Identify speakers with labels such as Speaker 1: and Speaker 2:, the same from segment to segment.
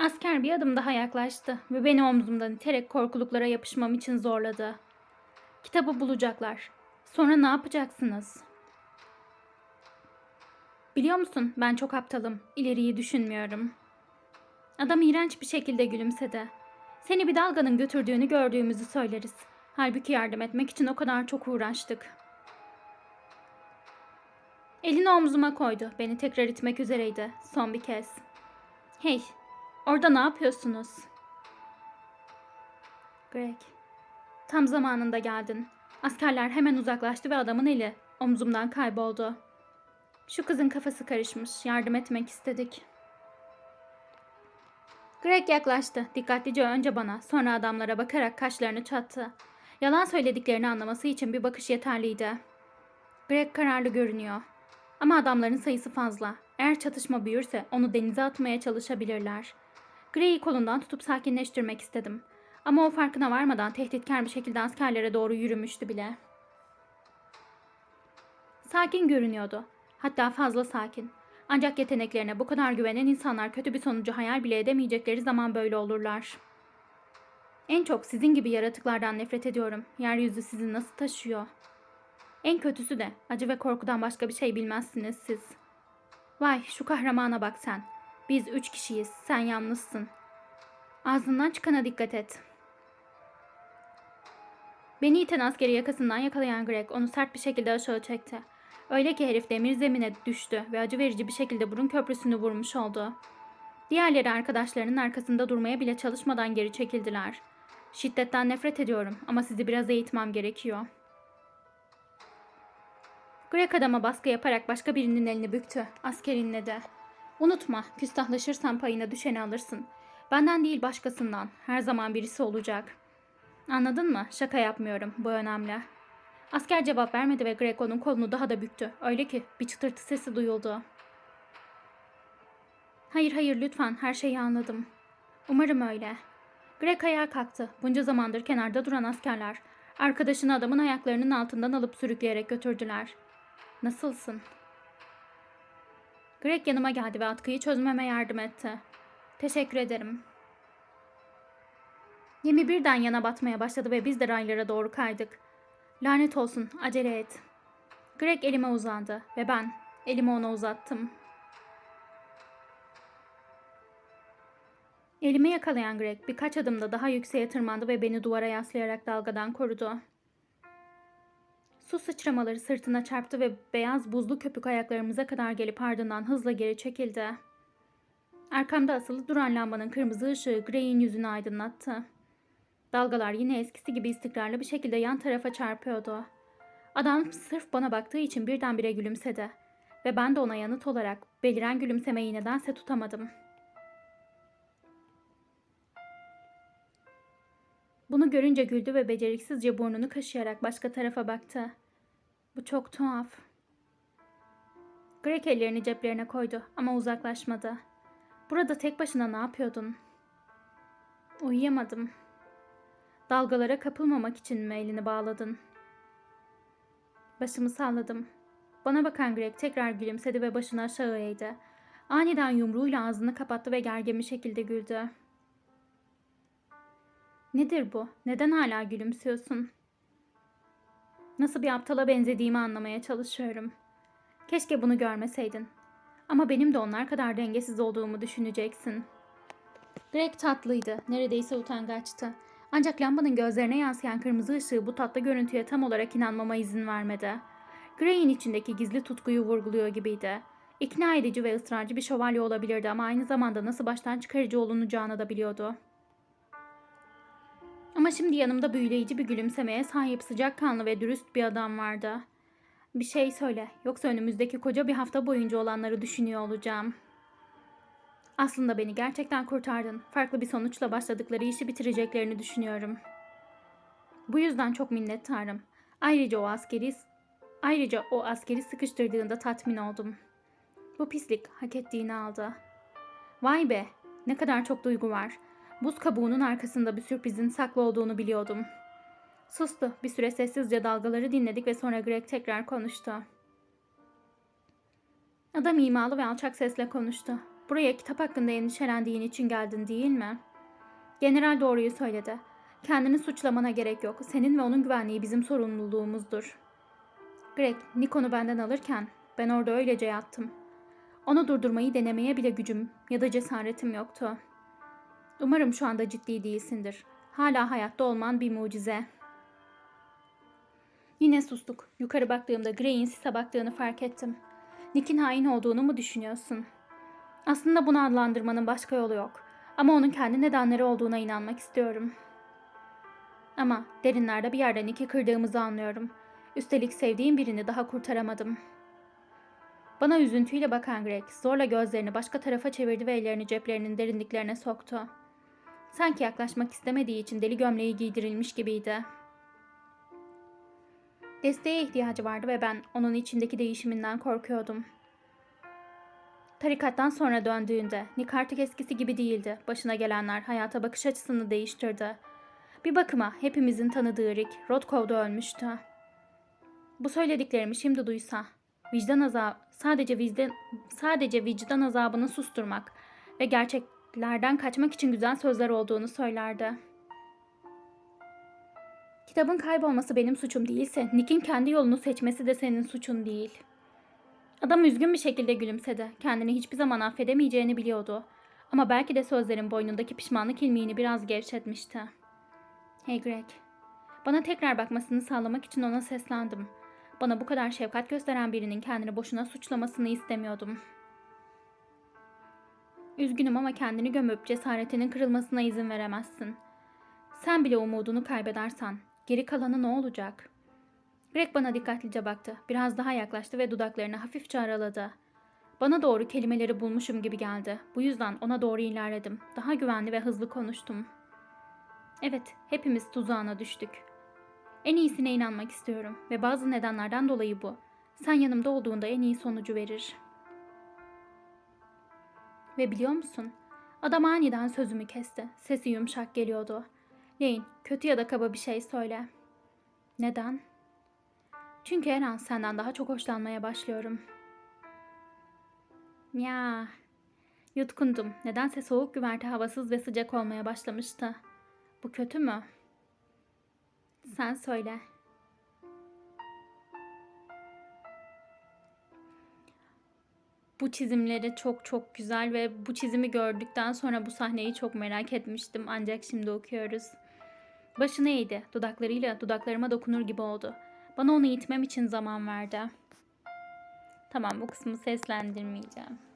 Speaker 1: Asker bir adım daha yaklaştı ve beni omzumdan iterek korkuluklara yapışmam için zorladı. Kitabı bulacaklar. Sonra ne yapacaksınız? Biliyor musun ben çok aptalım. İleriyi düşünmüyorum. Adam iğrenç bir şekilde gülümsedi. Seni bir dalganın götürdüğünü gördüğümüzü söyleriz. Halbuki yardım etmek için o kadar çok uğraştık. Elini omzuma koydu. Beni tekrar itmek üzereydi. Son bir kez. Hey, orada ne yapıyorsunuz? Greg, tam zamanında geldin. Askerler hemen uzaklaştı ve adamın eli omzumdan kayboldu. Şu kızın kafası karışmış. Yardım etmek istedik. Greg yaklaştı. Dikkatlice önce bana, sonra adamlara bakarak kaşlarını çattı. Yalan söylediklerini anlaması için bir bakış yeterliydi. Greg kararlı görünüyor. Ama adamların sayısı fazla. Eğer çatışma büyürse onu denize atmaya çalışabilirler. Greg'i kolundan tutup sakinleştirmek istedim. Ama o farkına varmadan tehditkar bir şekilde askerlere doğru yürümüştü bile. Sakin görünüyordu. Hatta fazla sakin. Ancak yeteneklerine bu kadar güvenen insanlar kötü bir sonucu hayal bile edemeyecekleri zaman böyle olurlar. En çok sizin gibi yaratıklardan nefret ediyorum. Yeryüzü sizi nasıl taşıyor? En kötüsü de acı ve korkudan başka bir şey bilmezsiniz siz. Vay şu kahramana bak sen. Biz üç kişiyiz. Sen yalnızsın. Ağzından çıkana dikkat et. Beni iten askeri yakasından yakalayan Greg onu sert bir şekilde aşağı çekti. Öyle ki herif demir zemine düştü ve acı verici bir şekilde burun köprüsünü vurmuş oldu. Diğerleri arkadaşlarının arkasında durmaya bile çalışmadan geri çekildiler. Şiddetten nefret ediyorum ama sizi biraz eğitmem gerekiyor. Greg adama baskı yaparak başka birinin elini büktü. Asker inledi. Unutma, küstahlaşırsan payına düşeni alırsın. Benden değil başkasından. Her zaman birisi olacak. Anladın mı? Şaka yapmıyorum. Bu önemli. Asker cevap vermedi ve Greg onun kolunu daha da büktü. Öyle ki bir çıtırtı sesi duyuldu. Hayır hayır lütfen her şeyi anladım. Umarım öyle. Greg ayağa kalktı. Bunca zamandır kenarda duran askerler arkadaşını adamın ayaklarının altından alıp sürükleyerek götürdüler. Nasılsın? Greg yanıma geldi ve atkıyı çözmeme yardım etti. Teşekkür ederim. Gemi birden yana batmaya başladı ve biz de raylara doğru kaydık. Lanet olsun, acele et. Greg elime uzandı ve ben elimi ona uzattım. Elimi yakalayan Greg birkaç adımda daha yükseğe tırmandı ve beni duvara yaslayarak dalgadan korudu. Su sıçramaları sırtına çarptı ve beyaz buzlu köpük ayaklarımıza kadar gelip ardından hızla geri çekildi. Arkamda asılı duran lambanın kırmızı ışığı Gray'in yüzünü aydınlattı. Dalgalar yine eskisi gibi istikrarlı bir şekilde yan tarafa çarpıyordu. Adam sırf bana baktığı için birdenbire gülümsedi. Ve ben de ona yanıt olarak beliren gülümsemeyi nedense tutamadım. Bunu görünce güldü ve beceriksizce burnunu kaşıyarak başka tarafa baktı. Bu çok tuhaf. Greg ellerini ceplerine koydu ama uzaklaşmadı. Burada tek başına ne yapıyordun? Uyuyamadım. Dalgalara kapılmamak için mi elini bağladın? Başımı salladım. Bana bakan Greg tekrar gülümsedi ve başını aşağı eğdi. Aniden yumruğuyla ağzını kapattı ve gergin bir şekilde güldü. Nedir bu? Neden hala gülümsüyorsun? Nasıl bir aptala benzediğimi anlamaya çalışıyorum. Keşke bunu görmeseydin. Ama benim de onlar kadar dengesiz olduğumu düşüneceksin. Greg tatlıydı. Neredeyse utangaçtı. Ancak lambanın gözlerine yansıyan kırmızı ışığı bu tatlı görüntüye tam olarak inanmama izin vermedi. Gray'in içindeki gizli tutkuyu vurguluyor gibiydi. İkna edici ve ısrarcı bir şövalye olabilirdi ama aynı zamanda nasıl baştan çıkarıcı olunacağını da biliyordu. Ama şimdi yanımda büyüleyici bir gülümsemeye sahip sıcakkanlı ve dürüst bir adam vardı. Bir şey söyle, yoksa önümüzdeki koca bir hafta boyunca olanları düşünüyor olacağım. Aslında beni gerçekten kurtardın. Farklı bir sonuçla başladıkları işi bitireceklerini düşünüyorum. Bu yüzden çok minnettarım. Ayrıca o askeri ayrıca o askeri sıkıştırdığında tatmin oldum. Bu pislik hak ettiğini aldı. Vay be, ne kadar çok duygu var. Buz kabuğunun arkasında bir sürprizin saklı olduğunu biliyordum. Sustu. Bir süre sessizce dalgaları dinledik ve sonra Greg tekrar konuştu. Adam imalı ve alçak sesle konuştu. Buraya kitap hakkında endişelendiğin için geldin değil mi? General doğruyu söyledi. Kendini suçlamana gerek yok. Senin ve onun güvenliği bizim sorumluluğumuzdur. Greg, Nikon'u benden alırken ben orada öylece yattım. Onu durdurmayı denemeye bile gücüm ya da cesaretim yoktu. Umarım şu anda ciddi değilsindir. Hala hayatta olman bir mucize. Yine sustuk. Yukarı baktığımda Gray'in sise baktığını fark ettim. Nick'in hain olduğunu mu düşünüyorsun? Aslında bunu adlandırmanın başka yolu yok. Ama onun kendi nedenleri olduğuna inanmak istiyorum. Ama derinlerde bir yerden iki kırdığımızı anlıyorum. Üstelik sevdiğim birini daha kurtaramadım. Bana üzüntüyle bakan Greg zorla gözlerini başka tarafa çevirdi ve ellerini ceplerinin derinliklerine soktu. Sanki yaklaşmak istemediği için deli gömleği giydirilmiş gibiydi. Desteğe ihtiyacı vardı ve ben onun içindeki değişiminden korkuyordum. Tarikattan sonra döndüğünde Nick artık eskisi gibi değildi. Başına gelenler hayata bakış açısını değiştirdi. Bir bakıma hepimizin tanıdığı Rick, Rotkov'da ölmüştü. Bu söylediklerimi şimdi duysa, vicdan azabı, sadece vicdan, sadece vicdan azabını susturmak ve gerçeklerden kaçmak için güzel sözler olduğunu söylerdi. Kitabın kaybolması benim suçum değilse, Nick'in kendi yolunu seçmesi de senin suçun değil. Adam üzgün bir şekilde gülümsedi. Kendini hiçbir zaman affedemeyeceğini biliyordu. Ama belki de sözlerin boynundaki pişmanlık ilmiğini biraz gevşetmişti. Hey Greg. Bana tekrar bakmasını sağlamak için ona seslendim. Bana bu kadar şefkat gösteren birinin kendini boşuna suçlamasını istemiyordum. Üzgünüm ama kendini gömüp cesaretinin kırılmasına izin veremezsin. Sen bile umudunu kaybedersen geri kalanı ne olacak? Greg bana dikkatlice baktı. Biraz daha yaklaştı ve dudaklarını hafifçe araladı. Bana doğru kelimeleri bulmuşum gibi geldi. Bu yüzden ona doğru ilerledim. Daha güvenli ve hızlı konuştum. Evet, hepimiz tuzağına düştük. En iyisine inanmak istiyorum ve bazı nedenlerden dolayı bu. Sen yanımda olduğunda en iyi sonucu verir. Ve biliyor musun? Adam aniden sözümü kesti. Sesi yumuşak geliyordu. Lane, kötü ya da kaba bir şey söyle. Neden? Çünkü her an senden daha çok hoşlanmaya başlıyorum. Ya, yutkundum. Nedense soğuk güverte havasız ve sıcak olmaya başlamıştı. Bu kötü mü? Sen söyle. Bu çizimleri çok çok güzel ve bu çizimi gördükten sonra bu sahneyi çok merak etmiştim ancak şimdi okuyoruz. Başını eğdi. Dudaklarıyla dudaklarıma dokunur gibi oldu. Bana onu itmem için zaman verdi. Tamam bu kısmı seslendirmeyeceğim.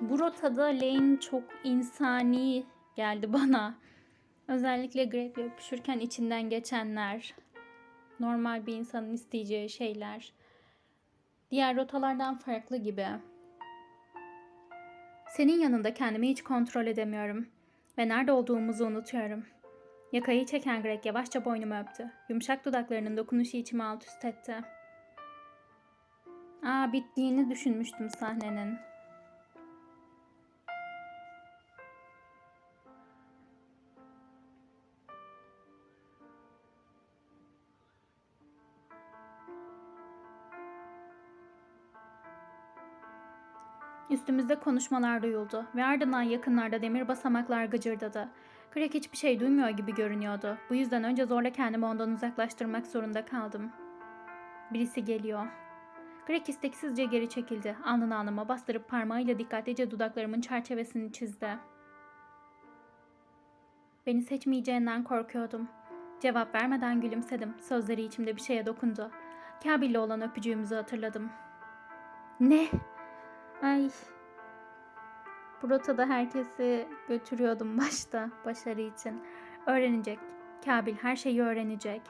Speaker 1: Bu rotada Lane çok insani geldi bana. Özellikle Greg'le öpüşürken içinden geçenler. Normal bir insanın isteyeceği şeyler. Diğer rotalardan farklı gibi. Senin yanında kendimi hiç kontrol edemiyorum. Ve nerede olduğumuzu unutuyorum. Yakayı çeken Greg yavaşça boynumu öptü. Yumuşak dudaklarının dokunuşu içimi alt üst etti. Aa bittiğini düşünmüştüm sahnenin. Üstümüzde konuşmalar duyuldu ve ardından yakınlarda demir basamaklar gıcırdadı. Greg hiçbir şey duymuyor gibi görünüyordu. Bu yüzden önce zorla kendimi ondan uzaklaştırmak zorunda kaldım. Birisi geliyor. Greg isteksizce geri çekildi. Alnını alnıma bastırıp parmağıyla dikkatlice dudaklarımın çerçevesini çizdi. Beni seçmeyeceğinden korkuyordum. Cevap vermeden gülümsedim. Sözleri içimde bir şeye dokundu. Kabil'le olan öpücüğümüzü hatırladım. Ne? Ay. Bu rotada herkesi götürüyordum başta başarı için. Öğrenecek. Kabil her şeyi öğrenecek.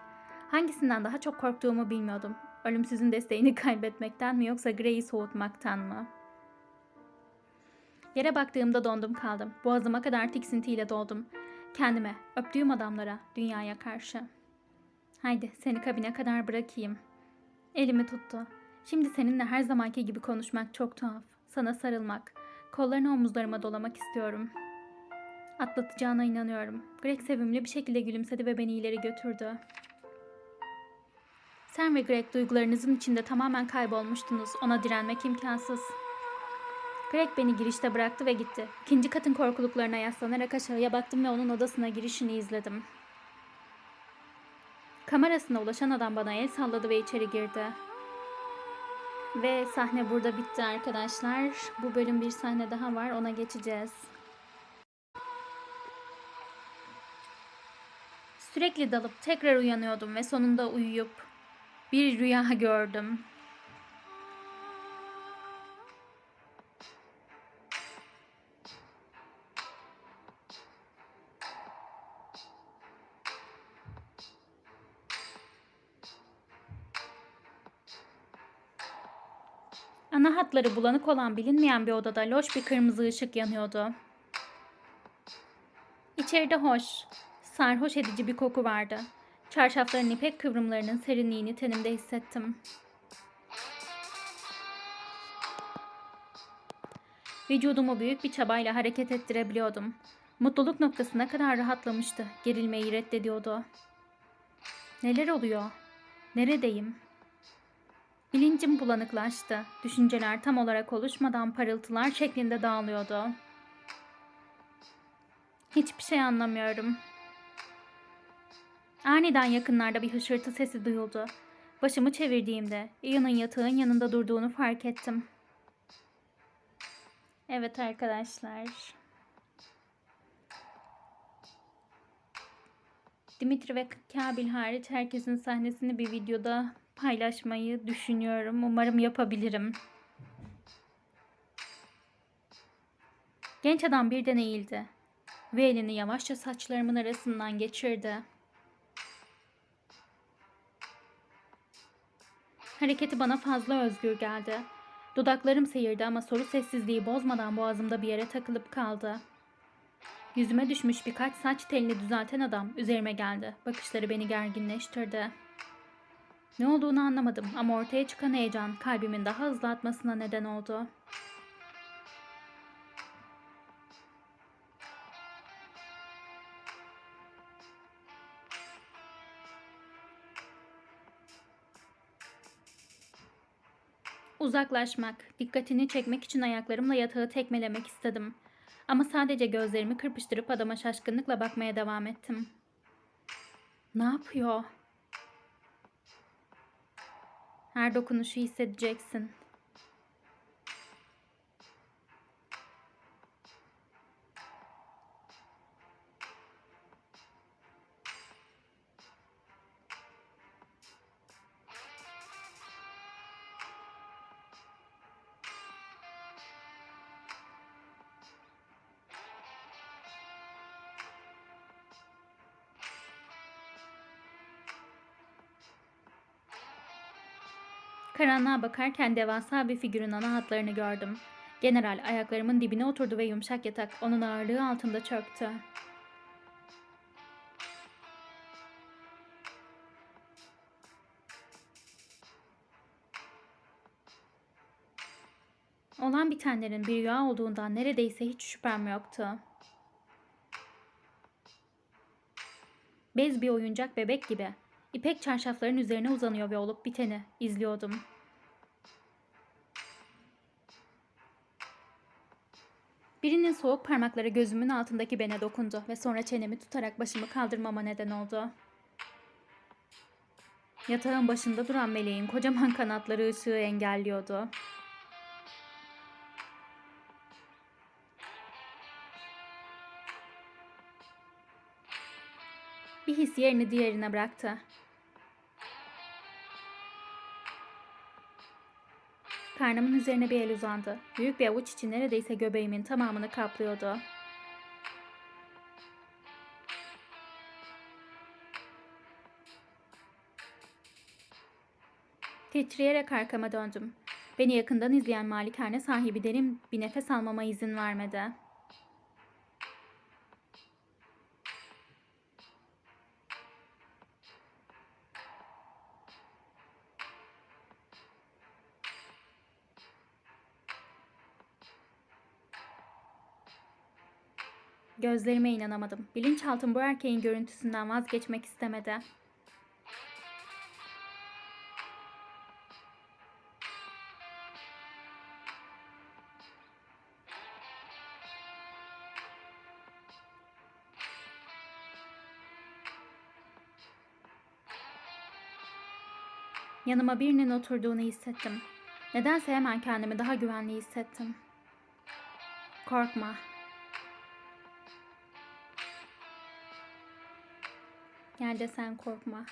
Speaker 1: Hangisinden daha çok korktuğumu bilmiyordum. Ölümsüzün desteğini kaybetmekten mi yoksa Grey'i soğutmaktan mı? Yere baktığımda dondum kaldım. Boğazıma kadar tiksintiyle doldum. Kendime, öptüğüm adamlara, dünyaya karşı. Haydi seni kabine kadar bırakayım. Elimi tuttu. Şimdi seninle her zamanki gibi konuşmak çok tuhaf. Sana sarılmak, kollarını omuzlarıma dolamak istiyorum. Atlatacağına inanıyorum. Greg sevimli bir şekilde gülümsedi ve beni ileri götürdü. Sen ve Greg duygularınızın içinde tamamen kaybolmuştunuz. Ona direnmek imkansız. Greg beni girişte bıraktı ve gitti. İkinci katın korkuluklarına yaslanarak aşağıya baktım ve onun odasına girişini izledim. Kamerasına ulaşan adam bana el salladı ve içeri girdi. Ve sahne burada bitti arkadaşlar. Bu bölüm bir sahne daha var. Ona geçeceğiz. Sürekli dalıp tekrar uyanıyordum ve sonunda uyuyup bir rüya gördüm. Ana hatları bulanık olan bilinmeyen bir odada loş bir kırmızı ışık yanıyordu. İçeride hoş, sarhoş edici bir koku vardı. Çarşafların ipek kıvrımlarının serinliğini tenimde hissettim. Vücudumu büyük bir çabayla hareket ettirebiliyordum. Mutluluk noktasına kadar rahatlamıştı. Gerilmeyi reddediyordu. Neler oluyor? Neredeyim? Bilincim bulanıklaştı. Düşünceler tam olarak oluşmadan parıltılar şeklinde dağılıyordu. Hiçbir şey anlamıyorum. Aniden yakınlarda bir hışırtı sesi duyuldu. Başımı çevirdiğimde Ian'ın yatağın yanında durduğunu fark ettim. Evet arkadaşlar. Dimitri ve Kabil hariç herkesin sahnesini bir videoda paylaşmayı düşünüyorum. Umarım yapabilirim. Genç adam birden eğildi ve elini yavaşça saçlarımın arasından geçirdi. Hareketi bana fazla özgür geldi. Dudaklarım seyirdi ama soru sessizliği bozmadan boğazımda bir yere takılıp kaldı. Yüzüme düşmüş birkaç saç telini düzelten adam üzerime geldi. Bakışları beni gerginleştirdi. Ne olduğunu anlamadım ama ortaya çıkan heyecan kalbimin daha hızlı atmasına neden oldu. Uzaklaşmak, dikkatini çekmek için ayaklarımla yatağı tekmelemek istedim. Ama sadece gözlerimi kırpıştırıp adama şaşkınlıkla bakmaya devam ettim. Ne yapıyor? Her dokunuşu hissedeceksin. Karanlığa bakarken devasa bir figürün ana hatlarını gördüm. General ayaklarımın dibine oturdu ve yumuşak yatak onun ağırlığı altında çöktü. Olan bitenlerin bir rüya olduğundan neredeyse hiç şüphem yoktu. Bez bir oyuncak bebek gibi. İpek çarşafların üzerine uzanıyor ve olup biteni izliyordum. Birinin soğuk parmakları gözümün altındaki bene dokundu ve sonra çenemi tutarak başımı kaldırmama neden oldu. Yatağın başında duran meleğin kocaman kanatları ışığı engelliyordu. Bir his yerini diğerine bıraktı. Karnımın üzerine bir el uzandı. Büyük bir avuç içi neredeyse göbeğimin tamamını kaplıyordu. Titreyerek arkama döndüm. Beni yakından izleyen malikane sahibi derin bir nefes almama izin vermedi. Gözlerime inanamadım. Bilinçaltım bu erkeğin görüntüsünden vazgeçmek istemedi. Yanıma birinin oturduğunu hissettim. Nedense hemen kendimi daha güvenli hissettim. Korkma. Gel de sen korkma.